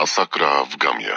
Masakra w Gamie.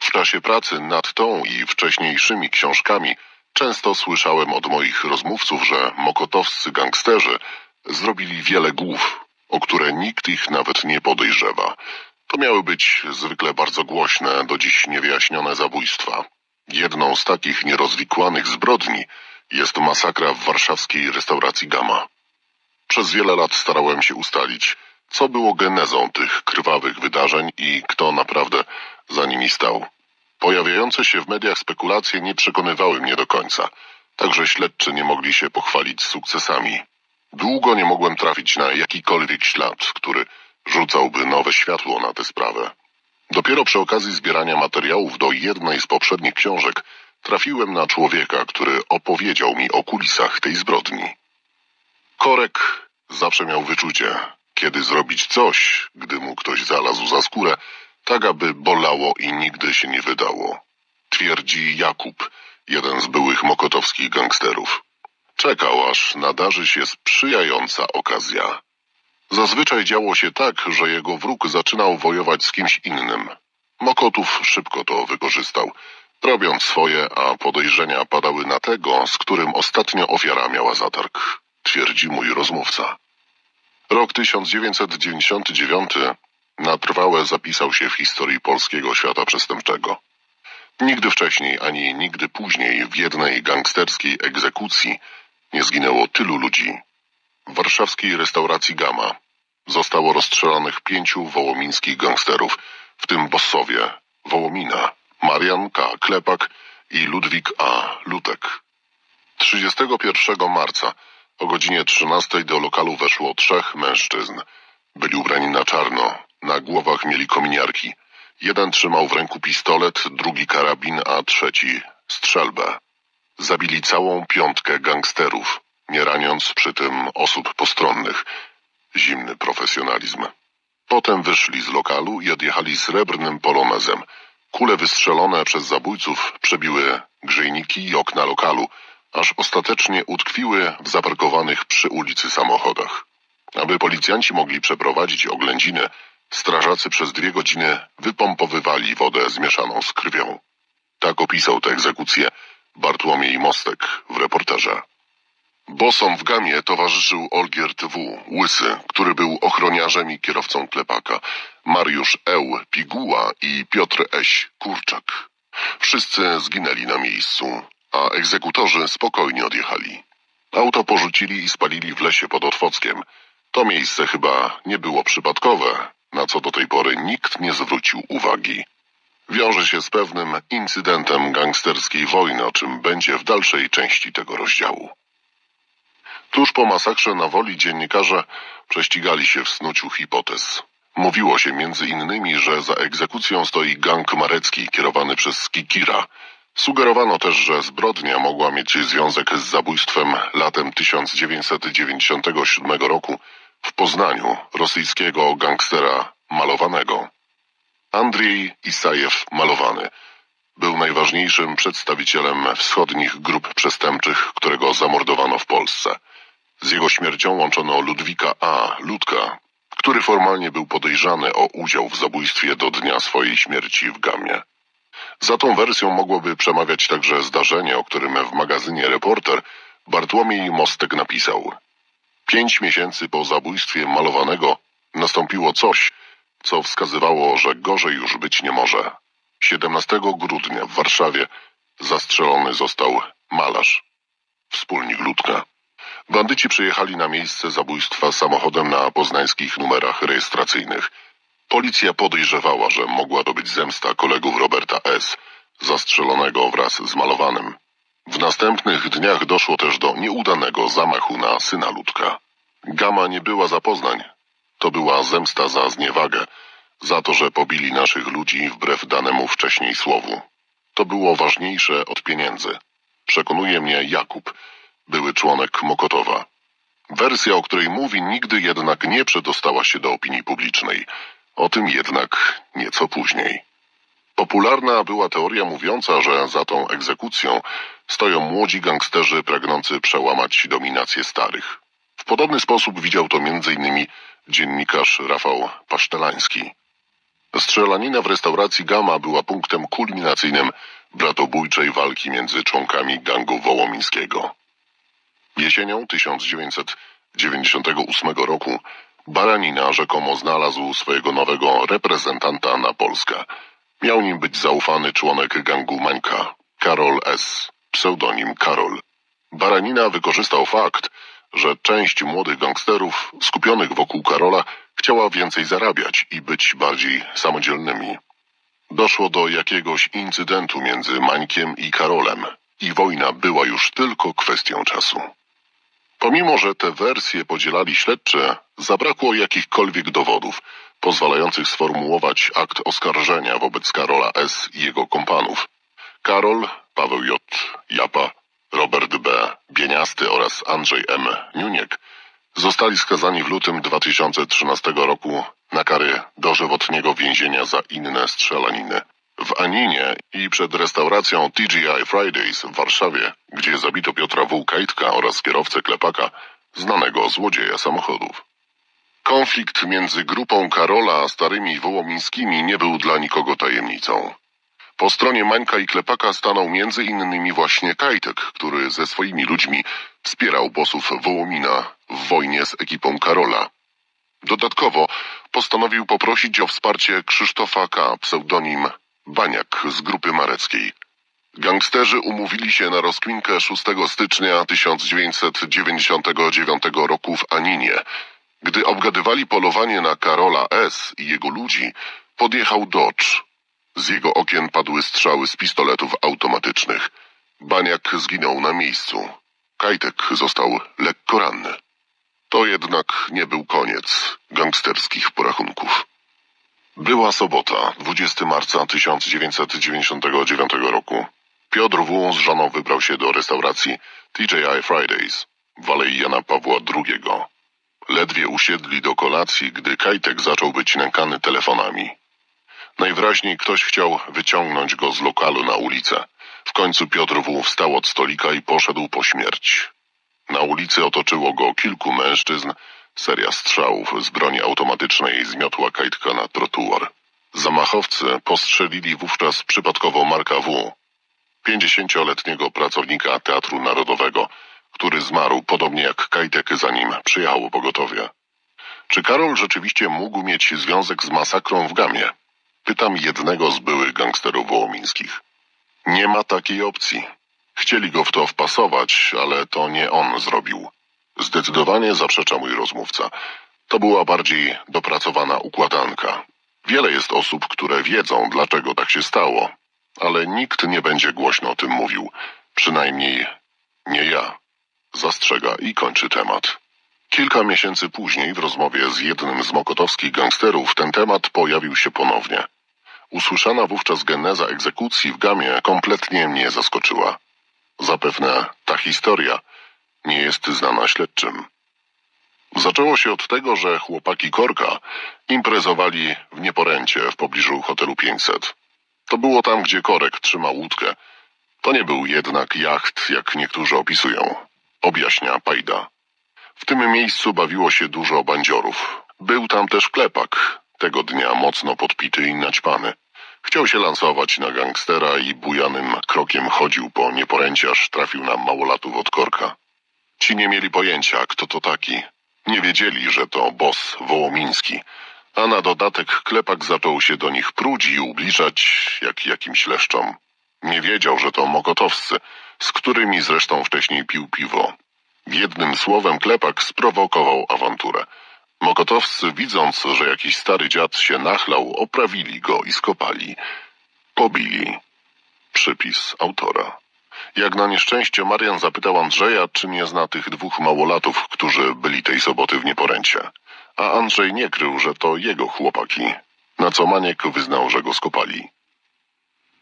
W czasie pracy nad tą i wcześniejszymi książkami często słyszałem od moich rozmówców, że mokotowscy gangsterzy zrobili wiele głów, o które nikt ich nawet nie podejrzewa. To miały być zwykle bardzo głośne, do dziś niewyjaśnione zabójstwa. Jedną z takich nierozwikłanych zbrodni jest masakra w warszawskiej restauracji Gama. Przez wiele lat starałem się ustalić, co było genezą tych krwawych wydarzeń i kto naprawdę za nimi stał. Pojawiające się w mediach spekulacje nie przekonywały mnie do końca, także śledczy nie mogli się pochwalić sukcesami. Długo nie mogłem trafić na jakikolwiek ślad, który rzucałby nowe światło na tę sprawę. Dopiero przy okazji zbierania materiałów do jednej z poprzednich książek trafiłem na człowieka, który opowiedział mi o kulisach tej zbrodni. Korek zawsze miał wyczucie, kiedy zrobić coś, gdy mu ktoś zalazł za skórę, tak aby bolało i nigdy się nie wydało. Twierdzi Jakub, jeden z byłych mokotowskich gangsterów. Czekał, aż nadarzy się sprzyjająca okazja. Zazwyczaj działo się tak, że jego wróg zaczynał wojować z kimś innym. Mokotów szybko to wykorzystał, robiąc swoje, a podejrzenia padały na tego, z którym ostatnio ofiara miała zatarg, twierdzi mój rozmówca. Rok 1999 na trwałe zapisał się w historii polskiego świata przestępczego. Nigdy wcześniej, ani nigdy później w jednej gangsterskiej egzekucji nie zginęło tylu ludzi. W warszawskiej restauracji Gama zostało rozstrzelanych pięciu wołomińskich gangsterów, w tym bossowie Wołomina, Marian K. Klepak i Ludwik A. Lutek. 31 marca o godzinie 13 do lokalu weszło trzech mężczyzn. Byli ubrani na czarno, na głowach mieli kominiarki. Jeden trzymał w ręku pistolet, drugi karabin, a trzeci strzelbę. Zabili całą piątkę gangsterów, nie raniąc przy tym osób postronnych. Zimny profesjonalizm. Potem wyszli z lokalu i odjechali srebrnym polonezem. Kule wystrzelone przez zabójców przebiły grzejniki i okna lokalu, aż ostatecznie utkwiły w zaparkowanych przy ulicy samochodach. Aby policjanci mogli przeprowadzić oględziny, strażacy przez dwie godziny wypompowywali wodę zmieszaną z krwią. Tak opisał tę egzekucję Bartłomiej Mostek w reporterze. Bosom w gamie towarzyszył Olgierd W., łysy, który był ochroniarzem i kierowcą klepaka, Mariusz Eł, piguła i Piotr Eś, kurczak. Wszyscy zginęli na miejscu, a egzekutorzy spokojnie odjechali. Auto porzucili i spalili w lesie pod Otwockiem. To miejsce chyba nie było przypadkowe, na co do tej pory nikt nie zwrócił uwagi. Wiąże się z pewnym incydentem gangsterskiej wojny, o czym będzie w dalszej części tego rozdziału. Tuż po masakrze na woli dziennikarze prześcigali się w snuciu hipotez. Mówiło się między innymi, że za egzekucją stoi gang marecki kierowany przez Kikira. Sugerowano też, że zbrodnia mogła mieć związek z zabójstwem latem 1997 roku w Poznaniu rosyjskiego gangstera malowanego. Andrzej Isajew Malowany był najważniejszym przedstawicielem wschodnich grup przestępczych, którego zamordowano w Polsce. Z jego śmiercią łączono Ludwika A. Ludka, który formalnie był podejrzany o udział w zabójstwie do dnia swojej śmierci w Gamie. Za tą wersją mogłoby przemawiać także zdarzenie, o którym w magazynie Reporter Bartłomiej Mostek napisał. Pięć miesięcy po zabójstwie malowanego nastąpiło coś, co wskazywało, że gorzej już być nie może. 17 grudnia w Warszawie zastrzelony został malarz, wspólnik Ludka. Bandyci przyjechali na miejsce zabójstwa samochodem na poznańskich numerach rejestracyjnych. Policja podejrzewała, że mogła to być zemsta kolegów Roberta S., zastrzelonego wraz z malowanym. W następnych dniach doszło też do nieudanego zamachu na syna Ludka. Gama nie była za Poznań. To była zemsta za zniewagę, za to, że pobili naszych ludzi wbrew danemu wcześniej słowu. To było ważniejsze od pieniędzy. Przekonuje mnie Jakub, były członek Mokotowa. Wersja, o której mówi, nigdy jednak nie przedostała się do opinii publicznej. O tym jednak nieco później. Popularna była teoria mówiąca, że za tą egzekucją stoją młodzi gangsterzy pragnący przełamać dominację starych. W podobny sposób widział to m.in. dziennikarz Rafał Pasztelański. Strzelanina w restauracji Gama była punktem kulminacyjnym bratobójczej walki między członkami gangu wołomińskiego. Jesienią 1998 roku Baranina rzekomo znalazł swojego nowego reprezentanta na Polskę. Miał nim być zaufany członek gangu Mańka, Karol S., pseudonim Karol. Baranina wykorzystał fakt, że część młodych gangsterów skupionych wokół Karola chciała więcej zarabiać i być bardziej samodzielnymi. Doszło do jakiegoś incydentu między Mańkiem i Karolem i wojna była już tylko kwestią czasu. Pomimo, że te wersje podzielali śledczy, zabrakło jakichkolwiek dowodów pozwalających sformułować akt oskarżenia wobec Karola S. i jego kompanów. Karol, Paweł J. Japa, Robert B. Bieniasty oraz Andrzej M. Niuniek zostali skazani w lutym 2013 roku na kary dożywotniego więzienia za inne strzelaniny. W Aninie i przed restauracją TGI Fridays w Warszawie, gdzie zabito Piotra W. Kajtka oraz kierowcę Klepaka, znanego złodzieja samochodów. Konflikt między grupą Karola a starymi wołomińskimi nie był dla nikogo tajemnicą. Po stronie Mańka i Klepaka stanął między innymi właśnie Kajtek, który ze swoimi ludźmi wspierał bosów Wołomina w wojnie z ekipą Karola. Dodatkowo postanowił poprosić o wsparcie Krzysztofa K., pseudonim Baniak z grupy mareckiej. Gangsterzy umówili się na rozkminkę 6 stycznia 1999 roku w Aninie. Gdy obgadywali polowanie na Karola S. i jego ludzi, podjechał Dodge. Z jego okien padły strzały z pistoletów automatycznych. Baniak zginął na miejscu. Kajtek został lekko ranny. To jednak nie był koniec gangsterskich porachunków. Była sobota, 20 marca 1999 roku. Piotr W. z żoną wybrał się do restauracji TJI Fridays w Alei Jana Pawła II. Ledwie usiedli do kolacji, gdy Kajtek zaczął być nękany telefonami. Najwyraźniej ktoś chciał wyciągnąć go z lokalu na ulicę. W końcu Piotr W. wstał od stolika i poszedł po śmierć. Na ulicy otoczyło go kilku mężczyzn. Seria strzałów z broni automatycznej zmiotła Kajtka na trotuar. Zamachowcy postrzelili wówczas przypadkowo Marka W., pięćdziesięcioletniego pracownika Teatru Narodowego, który zmarł podobnie jak Kajtek zanim przyjechało pogotowie. Czy Karol rzeczywiście mógł mieć związek z masakrą w Gamie? Pytam jednego z byłych gangsterów wołomińskich. Nie ma takiej opcji. Chcieli go w to wpasować, ale to nie on zrobił. Zdecydowanie zaprzecza mój rozmówca. To była bardziej dopracowana układanka. Wiele jest osób, które wiedzą, dlaczego tak się stało, ale nikt nie będzie głośno o tym mówił. Przynajmniej nie ja. Zastrzega i kończy temat. Kilka miesięcy później w rozmowie z jednym z mokotowskich gangsterów ten temat pojawił się ponownie. Usłyszana wówczas geneza egzekucji w Gamie kompletnie mnie zaskoczyła. Zapewne ta historia nie jest znana śledczym. Zaczęło się od tego, że chłopaki Korka imprezowali w Nieporęcie w pobliżu hotelu 500. To było tam, gdzie Korek trzymał łódkę. To nie był jednak jacht, jak niektórzy opisują. Objaśnia Pajda. W tym miejscu bawiło się dużo bandziorów. Był tam też klepak, tego dnia mocno podpity i naćpany. Chciał się lansować na gangstera i bujanym krokiem chodził po nieporęcie, aż trafił na małolatów od korka. Ci nie mieli pojęcia, kto to taki. Nie wiedzieli, że to boss wołomiński, a na dodatek klepak zaczął się do nich pruć i ubliżać jak jakimś leszczom. Nie wiedział, że to mokotowscy, z którymi zresztą wcześniej pił piwo. Jednym słowem klepak sprowokował awanturę. Mokotowscy, widząc, że jakiś stary dziad się nachlał, oprawili go i skopali. Pobili. Przypis autora. Jak na nieszczęście Marian zapytał Andrzeja, czy nie zna tych dwóch małolatów, którzy byli tej soboty w Nieporęcie. A Andrzej nie krył, że to jego chłopaki. Na co Maniek wyznał, że go skopali.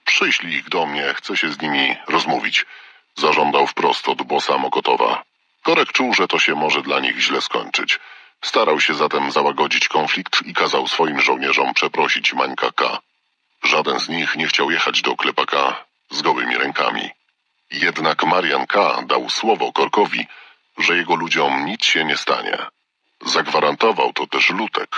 Przyślij ich do mnie, chcę się z nimi rozmówić. Zażądał wprost od bossa Mokotowa. Korek czuł, że to się może dla nich źle skończyć. Starał się zatem załagodzić konflikt i kazał swoim żołnierzom przeprosić Mańka K. Żaden z nich nie chciał jechać do klepaka z gołymi rękami. Jednak Marian K. dał słowo Korkowi, że jego ludziom nic się nie stanie. Zagwarantował to też Lutek.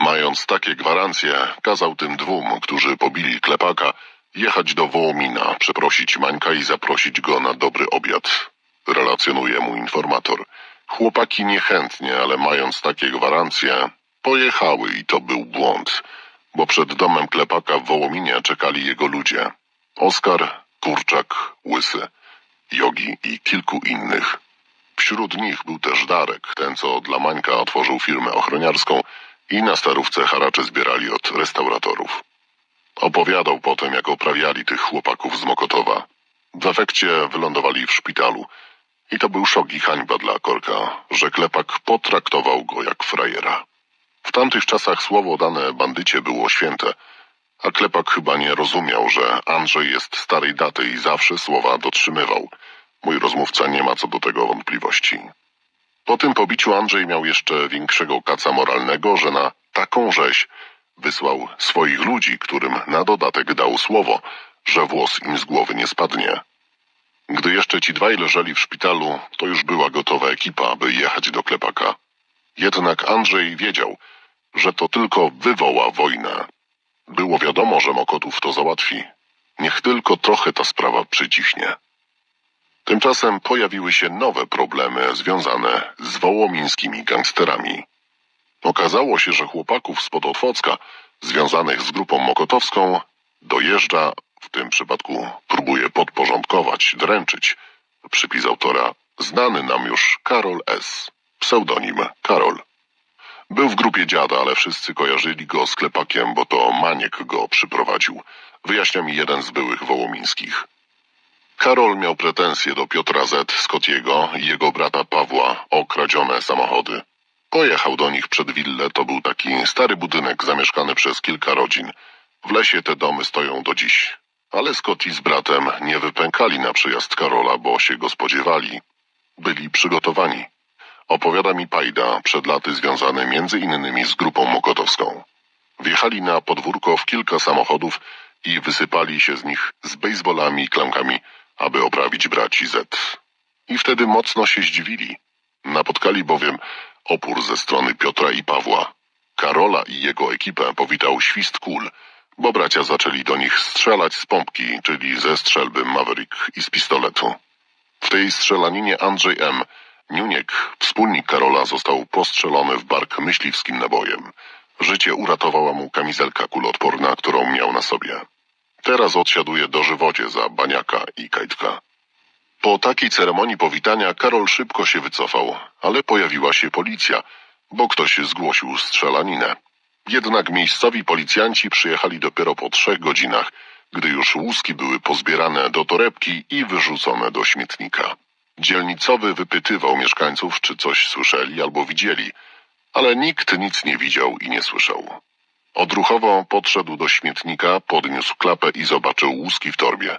Mając takie gwarancje, kazał tym dwóm, którzy pobili klepaka, jechać do Wołomina, przeprosić Mańka i zaprosić go na dobry obiad. Relacjonuje mu informator. Chłopaki niechętnie, ale mając takie gwarancje, pojechały i to był błąd, bo przed domem klepaka w Wołominie czekali jego ludzie. Oskar, Kurczak, Łysy, Jogi i kilku innych. Wśród nich był też Darek, ten co dla Mańka otworzył firmę ochroniarską i na starówce haracze zbierali od restauratorów. Opowiadał potem, jak oprawiali tych chłopaków z Mokotowa. W efekcie wylądowali w szpitalu. I to był szok i hańba dla Korka, że Klepak potraktował go jak frajera. W tamtych czasach słowo dane bandycie było święte, a Klepak chyba nie rozumiał, że Andrzej jest starej daty i zawsze słowa dotrzymywał. Mój rozmówca nie ma co do tego wątpliwości. Po tym pobiciu Andrzej miał jeszcze większego kaca moralnego, że na taką rzeź wysłał swoich ludzi, którym na dodatek dał słowo, że włos im z głowy nie spadnie. Gdy jeszcze ci dwaj leżeli w szpitalu, to już była gotowa ekipa, by jechać do Klepaka. Jednak Andrzej wiedział, że to tylko wywoła wojnę. Było wiadomo, że Mokotów to załatwi. Niech tylko trochę ta sprawa przycichnie. Tymczasem pojawiły się nowe problemy związane z wołomińskimi gangsterami. Okazało się, że chłopaków spod Otwocka, związanych z grupą mokotowską, dojeżdża, w tym przypadku próbuje podporządkować, dręczyć, przypis autora, znany nam już Karol S., pseudonim Karol. Był w grupie dziada, ale wszyscy kojarzyli go z klepakiem, bo to Maniek go przyprowadził, wyjaśnia mi jeden z byłych wołomińskich. Karol miał pretensje do Piotra Z. Scottiego i jego brata Pawła o kradzione samochody. Pojechał do nich przed willę, to był taki stary budynek zamieszkany przez kilka rodzin. W lesie te domy stoją do dziś. Ale Scotty z bratem nie wypękali na przyjazd Karola, bo się go spodziewali. Byli przygotowani. Opowiada mi Pajda, przed laty związany między innymi z grupą mokotowską. Wjechali na podwórko w kilka samochodów i wysypali się z nich z bejsbolami i klamkami, aby oprawić braci Z. I wtedy mocno się zdziwili. Napotkali bowiem opór ze strony Piotra i Pawła. Karola i jego ekipę powitał świst kul, bo bracia zaczęli do nich strzelać z pompki, czyli ze strzelby Maverick i z pistoletu. W tej strzelaninie Andrzej M., Niuniek, wspólnik Karola, został postrzelony w bark myśliwskim nabojem. Życie uratowała mu kamizelka kuloodporna, którą miał na sobie. Teraz odsiaduje dożywocie za baniaka i kajtka. Po takiej ceremonii powitania Karol szybko się wycofał, ale pojawiła się policja, bo ktoś zgłosił strzelaninę. Jednak miejscowi policjanci przyjechali dopiero po trzech godzinach, gdy już łuski były pozbierane do torebki i wyrzucone do śmietnika. Dzielnicowy wypytywał mieszkańców, czy coś słyszeli albo widzieli, ale nikt nic nie widział i nie słyszał. Odruchowo podszedł do śmietnika, podniósł klapę i zobaczył łuski w torbie.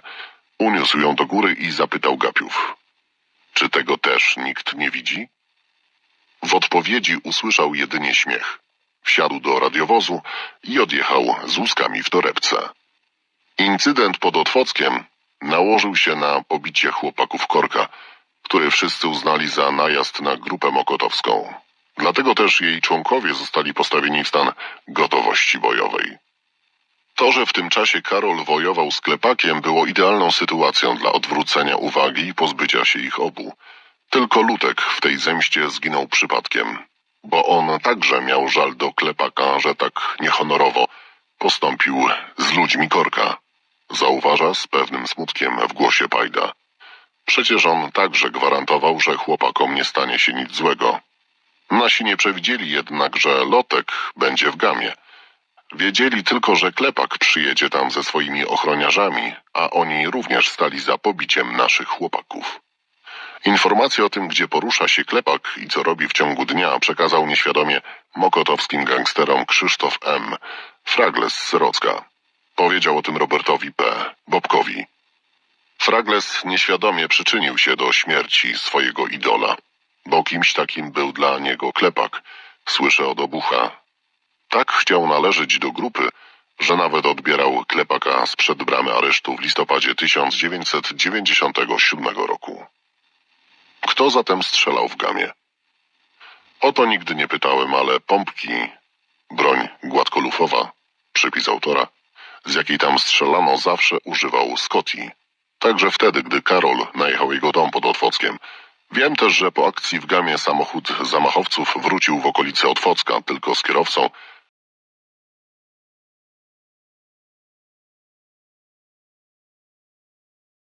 Uniósł ją do góry i zapytał gapiów. Czy tego też nikt nie widzi? W odpowiedzi usłyszał jedynie śmiech. Wsiadł do radiowozu i odjechał z łuskami w torebce. Incydent pod Otwockiem nałożył się na pobicie chłopaków Korka, który wszyscy uznali za najazd na grupę mokotowską. Dlatego też jej członkowie zostali postawieni w stan gotowości bojowej. To, że w tym czasie Karol wojował z klepakiem, było idealną sytuacją dla odwrócenia uwagi i pozbycia się ich obu. Tylko Lutek w tej zemście zginął przypadkiem, bo on także miał żal do klepaka, że tak niehonorowo postąpił z ludźmi Korka. Zauważa z pewnym smutkiem w głosie Pajda. Przecież on także gwarantował, że chłopakom nie stanie się nic złego. Nasi nie przewidzieli jednak, że Lotek będzie w gamie. Wiedzieli tylko, że Klepak przyjedzie tam ze swoimi ochroniarzami, a oni również stali za pobiciem naszych chłopaków. Informację o tym, gdzie porusza się Klepak i co robi w ciągu dnia, przekazał nieświadomie mokotowskim gangsterom Krzysztof M., Fragles z Rocka. Powiedział o tym Robertowi P., Bobkowi. Fragles nieświadomie przyczynił się do śmierci swojego idola, bo kimś takim był dla niego Klepak, słyszę od obucha. Tak chciał należeć do grupy, że nawet odbierał Klepaka sprzed bramy aresztu w listopadzie 1997 roku. Kto zatem strzelał w gamie? O to nigdy nie pytałem, ale pompki Broń gładkolufowa, przypis autora, z jakiej tam strzelano zawsze używał Scotty. Także wtedy, gdy Karol najechał jego dom pod Otwockiem. Wiem też, że po akcji w gamie samochód zamachowców wrócił w okolice Otwocka tylko z kierowcą,